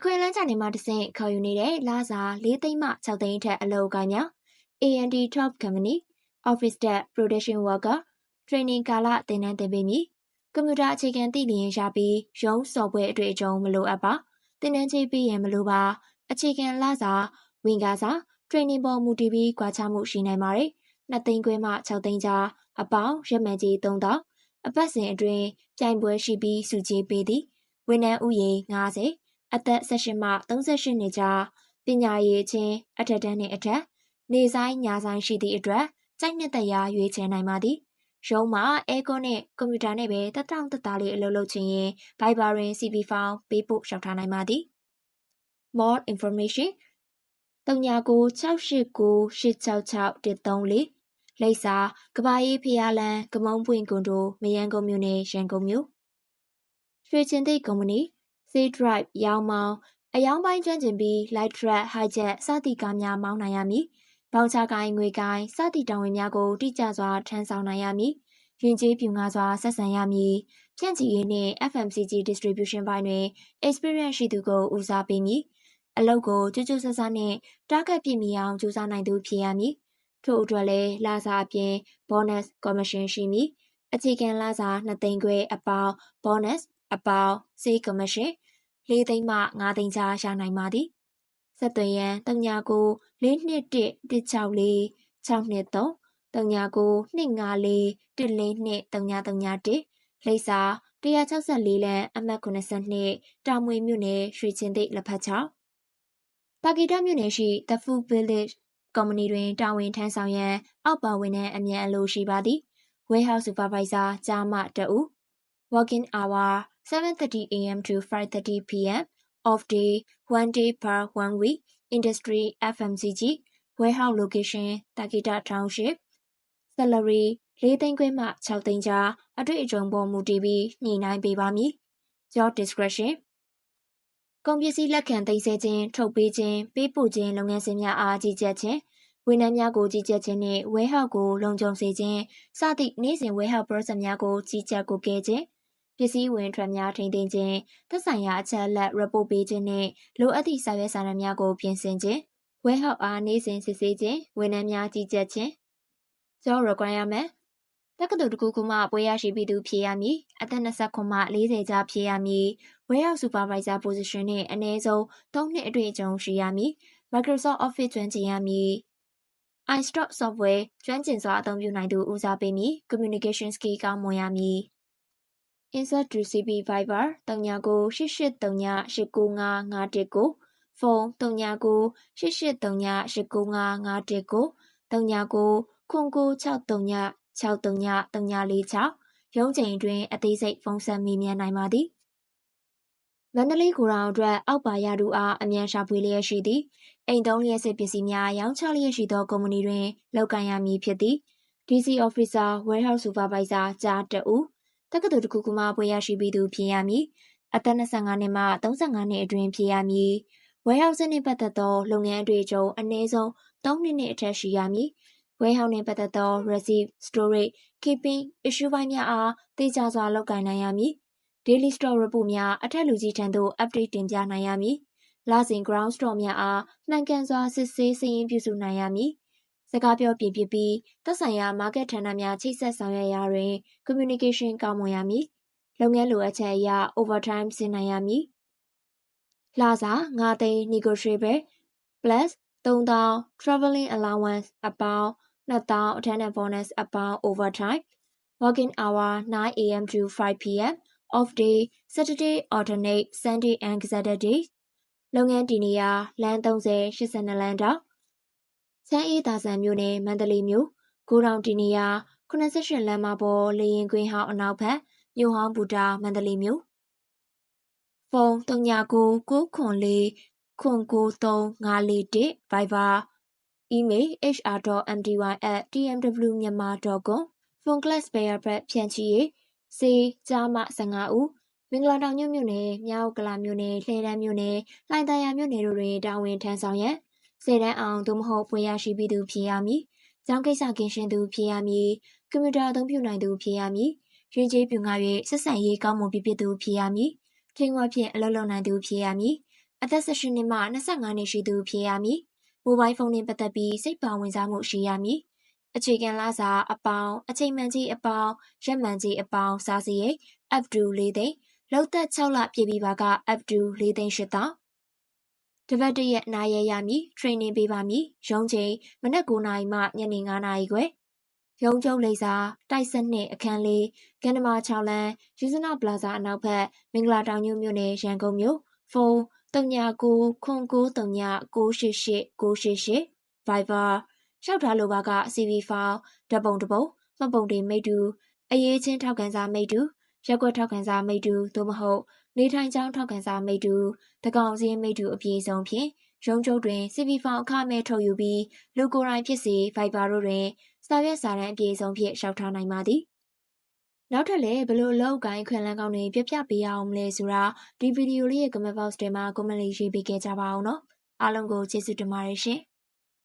အခွင့်အလမ်းချနေမှာတဆင့်ခေါ်ယူနေတဲ့လာစာ၄သိန်းမှ6သိန်းထက်အလောက်ကိုင်းများ AND Top Company Office Staff Production Worker Training ကာလသင်တန်းသင်ပေးမည်ကွန်ပျူတာအခြေခံသိလျင်ရပြီးရုံးစော်ပွဲအတွေ့အကြုံမလိုအပ်ပါသင်တန်းချပေးရင်မလိုပါ အခြေခံလာစာဝင်ကားစာ training ပေါ်မူတည်ပြီးကွာခြားမှုရှိနိုင်ပါတယ်2သိန်းခွဲမှ6သိန်းကြားအပေါင်းရက်မှန်ကြီး3000အပတ်စဉ်အတွင်းပြိုင်ပွဲရှိပြီးစုကြည်ပေးသည်ဝန်ထမ်းဥယျာဉ်90 အသက်18မှ38နှစ်ကြားပညာရေးချင်းအထက်တန်းနှင့်အထက်နေဆိုင်ညာဆိုင်ရှိသည့်အတွက်ကြိုက်နှစ်သက်ရာရွေးချယ်နိုင်ပါသည်ရုံးမှာအဲကွန်နဲ့ကွန်ပျူတာနဲ့ပဲတတောင့်တသားလေးအလုပ်လုပ်ချင်ရင် Viber တွင် CV ဖောင်းပေးပို့လျှောက်ထားနိုင်ပါသည် More information 3968986634လိပ်စာကဘာရေးဖျားလန်းကမုံပွင့်ကွန်တိုမယန်းကုန်းမြို့နယ်ရန်ကုန်မြို့ရွှေချင်းသိကုမ္ပဏီ Sea Drive ရောင်းမောင်းအယောင်ပိုင်းကျွမ်းကျင်ပြီး Light Truck Hijet စသည့်ကားများမောင်းနိုင်ရမည်။ဘောင်ချကိုင်းငွေကိုင်းစသည့်တာဝန်များကိုတိကျစွာထမ်းဆောင်နိုင်ရမည်။ယဉ်ကျေးပြူငါစွာဆက်ဆံရမည်။ဖြန့်ချီရေးနှင့် FMCG distribution ဘိုင်းတွင် experience ရှိသူကိုဦးစားပေးမည်။အလုပ်ကိုကြွကြွဆဆနှင့် target ပြည့်မီအောင်ကြိုးစားနိုင်သူဖြစ်ရမည်။ထို့အတွက်လည်းလာစာအပြင် bonus commission ရှိမည်။အခြေခံလာစာ2သိန်းခွဲအပေါင်း bonus အပေါင်း sale commission ၄သိန်းမှ၅သိန်းကြားရနိုင်ပါသည်ဆက်သွယ်ရန်39 421 164 623 39 254 142 333လိပ်စာ164လမ်းအမှတ်82တာမွေမြို့နယ်ရွှေချင်းသိလက်ဖက်ချောင်းတာဂီတာမြို့နယ်ရှိ The Food Village ကုမ္ပဏီတွင်တာဝန်ထမ်းဆောင်ရန်အောက်ပါဝင်တဲ့အမြန်အလိုရှိပါသည် Warehouse Supervisor ကြားမှတအူ Working hour 7:30 a.m. to 5:30 p.m. off day, one day per one week. Industry FMCG warehouse location Takita Township. Salary ၄သိန်းခွဲမှ6သိန်းကြားအတွေ့အကြုံပေါ်မူတည်ပြီးညှိနှိုင်းပေးပါမည်။ Job description ကုန်ပစ္စည်းလက်ခံသိမ်းဆည်းခြင်းထုတ်ပေးခြင်းပေးပို့ခြင်းလုပ်ငန်းစဉ်များအားကြီးကြပ်ခြင်းဝန်ထမ်းများကိုကြီးကြပ်ခြင်းနှင့် warehouse ကိုလုံခြုံစေခြင်းစသည့်နေ့စဉ် warehouse process များကိုကြီးကြပ်ကိုကဲခြင်း ပစ္စည်းဝင်ထွက်များထိန်းသိမ်းခြင်းသက်ဆိုင်ရာအချက်အလက် report ပေးခြင်းနှင့်လိုအပ်သည့်စာရွက်စာတမ်းများကိုပြင်ဆင်ခြင်းဝဲဟောက်အားနေ့စဉ်စစ်ဆေးခြင်းဝန်ထမ်းများကြီးကြပ်ခြင်း job requirement တက္ကသိုလ်တစ်ခုခုမှပွဲရရှိပြီးသူဖြစ်ရမည်အသက်29မှ40ကြားဖြစ်ရမည် warehouse supervisor position နှင့်အနည်းဆုံး3နှစ်အတွေ့အကြုံရှိရမည် Microsoft Office ကျွမ်းကျင်ရမည် iStock software ကျွမ်းကျင်စွာအသုံးပြုနိုင်သူဦးစားပေးမည် communication skill ကောင်းမွန်ရမည် insert to CB Viber 399839895919ဖုန်း3998839519 39ခွန်ကို639 639 346ရုံးချိန်အတွင်းအသေးစိတ်ဖုန်းဆက်မိမြန်နိုင်ပါသည်မန္တလေးကိုရောင်အတွက်အောက်ပါရတူအားအမြန်ရှာဖွေလျက်ရှိသည်အိမ်သုံးလျက်စစ်ပစ္စည်းများရောင်းချလျက်ရှိသောကုမ္ပဏီတွင်လုပ်ကိုင်ရမည်ဖြစ်သည် DC Officer Warehouse Supervisor ကြားတဦး တက္ကသိုလ်တစ်ခုခုမှဘွဲ့ရရှိပြီးသူဖြစ်ရမည်။အသက်25နှစ်မှ35နှစ်အတွင်းဖြစ်ရမည်။ warehouse နှင့်ပတ်သက်သောလုပ်ငန်းအတွေ့အကြုံအနည်းဆုံး3နှစ်နှင့်အထက်ရှိရမည်။ warehouse နှင့်ပတ်သက်သော receipt, storage, keeping, issue ပိုင်းများအားသေချာစွာလုပ်ကိုင်နိုင်ရမည်။ daily stock report များအထက်လူကြီးထံသို့ update တင်ပြနိုင်ရမည်။လစဉ် ground stock များအားမှန်ကန်စွာစစ်ဆေးစာရင်းပြုစုနိုင်ရမည် စကားပြောပြင်ဖြစ်ပြီးသက်ဆိုင်ရာ market ဌာနများချိတ်ဆက်ဆောင်ရွက်ရာတွင် communication ကောင်းမွန်ရမည်။လုပ်ငန်းလိုအပ်ချက်အရ overtime ဆင်းနိုင်ရမည်။လစာ9သိန်း negotiable plus 3000 traveling allowance အပေါင်း2000 attendance bonus အပေါင်း overtime working hour 9 am to 5 pm off day Saturday alternate Sunday and Saturday လုပ်ငန်းတည်နေရာလမ်း30 82လမ်းတောင် ချမ်းအေးသာဆန်မြို့နယ်မန္တလေးမြို့ကိုတောင်တီနီယာ88လမ်းမပေါ်လေရင်ကွင်းဟောင်းအနောက်ဘက်မြို့ဟောင်းဘူတာမန္တလေးမြို့ဖုန်း399994 99354 Viber email hr.mdy@tmwmyanmar.com phone class pair prep ဖြန့်ချီရေးစေကြားမ15ဦးမင်္ဂလာတောင်ညမြို့နယ်မြောက်ကလာမြို့နယ်လှဲတန်းမြို့နယ်လှိုင်သာယာမြို့နယ်တို့တွင်တာဝန်ထမ်းဆောင်ရန် စေတန်းအောင်သို့မဟုတ်ဖွင့်ရရှိပြီးသူဖြစ်ရမည်။ကျောင်းကိစ္စကင်းရှင်းသူဖြစ်ရမည်။ကွန်ပျူတာအသုံးပြုနိုင်သူဖြစ်ရမည်။ရင်းကျေးပြူငါ၍ဆက်ဆံရေးကောင်းမွန်ပြည့်ပြည့်သူဖြစ်ရမည်။ထင်ဝါဖြင့်အလုပ်လုပ်နိုင်သူဖြစ်ရမည်အသက်18နှစ်မှ25နှစ်ရှိသူဖြစ်ရမည်။မိုဘိုင်းဖုန်းနှင့်ပတ်သက်ပြီးစိတ်ပါဝင်စားမှုရှိရမည်။အခြေခံလစာအပေါင်းအချိန်မှန်ကြီးအပေါင်းရက်မှန်ကြီးအပေါင်းစားစရိတ် up to ၄သိန်းလောက်သက်6လပြည့်ပြီးပါက up to ၄သိန်း8တောင်း တပတ်တရက်နာရဲရမည် training ပေးပါမည်ရုံးချိန်မနက်9:00နာရီမှညနေ9:00နာရီခွဲရုံးချုပ်လိပ်စာတိုက်စနစ်အခန်းလေးကန္နမာ6လမ်းယူဇနာပလာဇာအနောက်ဘက်မင်္ဂလာတောင်ညွန့်မြို့နယ်ရန်ကုန်မြို့ဖုန်း39ခွန်939 988 988 Viber ရောက်ထားလိုပါက CV ဖောင်ဓပုံတပုံမှတ်ပုံတင်မိတူအရေးချင်းထောက်ခံစာမိတူ ရက်ွက်ထောက်ခံစာမိတူသို့မဟုတ် နေထိုင်ကြောင်းထောက်ခံစာမိတူတကောင်စင်းမိတူအပြည့်စုံဖြင့်ရုံးချုပ်တွင် CV ဖောင်အခမဲ့ထုတ်ယူပြီးလူကိုယ်တိုင်ဖြစ်စေ Viber တို့တွင်စာရွက်စာတမ်းအပြည့်စုံဖြင့်ရှောက်ထားနိုင်ပါသည်နောက်ထပ်လည်းဘလို့အလောက်ကိုင်းခွင်လန်းကောင်းတွေပြပြပေးရအောင်မလဲဆိုတာဒီဗီဒီယိုလေးရဲ့ comment box ထဲမှာ comment လေးရေးပေးခဲ့ကြပါအောင်နော်အားလုံးကိုကျေးဇူးတင်ပါတယ်ရှင်